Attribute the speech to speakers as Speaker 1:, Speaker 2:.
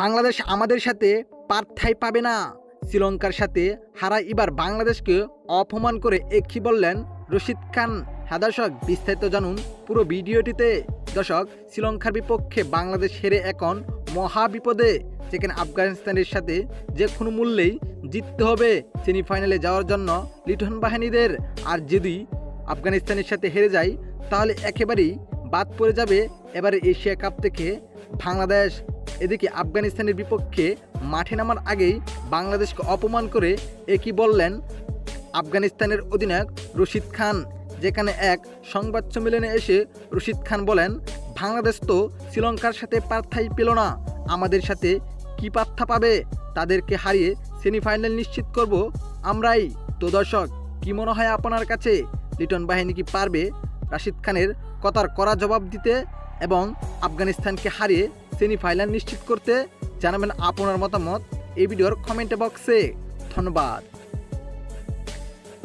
Speaker 1: বাংলাদেশ আমাদের সাথে পার্থাই পাবে না। শ্রীলঙ্কার সাথে হারা এবার বাংলাদেশকে অপমান করে একই বললেন রশিদ খান। হ্যাঁ দর্শক, বিস্তারিত জানুন পুরো ভিডিওটিতে। দর্শক, শ্রীলঙ্কার বিপক্ষে বাংলাদেশ হেরে এখন মহা বিপদে, যেখানে আফগানিস্তানের সাথে যে কোনো মূল্যেই জিততে হবে সেমিফাইনালে যাওয়ার জন্য লিটন বাহিনীদের। আর যদি আফগানিস্তানের সাথে হেরে যায়, তাহলে একেবারেই বাদ পড়ে যাবে এবারে এশিয়া কাপ থেকে বাংলাদেশ। এদিকে আফগানিস্তানের বিপক্ষে মাঠে নামার আগেই বাংলাদেশকে অপমান করে একই বললেন আফগানিস্তানের অধিনায়ক রশিদ খান। যেখানে এক সংবাদ সম্মেলনে এসে রশিদ খান বলেন, বাংলাদেশ তো শ্রীলঙ্কার সাথে পার্থাই পেল না। আমাদের সাথে কি পার্থা পাবে? তাদেরকে হারিয়ে সেমিফাইনাল নিশ্চিত করব আমরাই। তো দর্শক, কি মনে হয় আপনার কাছে? লিটন বাহিনী কি পারবে? রাশিদ খানের কথার করা জবাব দিতে এবং আফগানিস্তানকে হারিয়ে সেমিফাইনাল নিশ্চিত করতে জানাবেন আপনার মতামত এই ভিডিওর কমেন্ট বক্সে। ধন্যবাদ।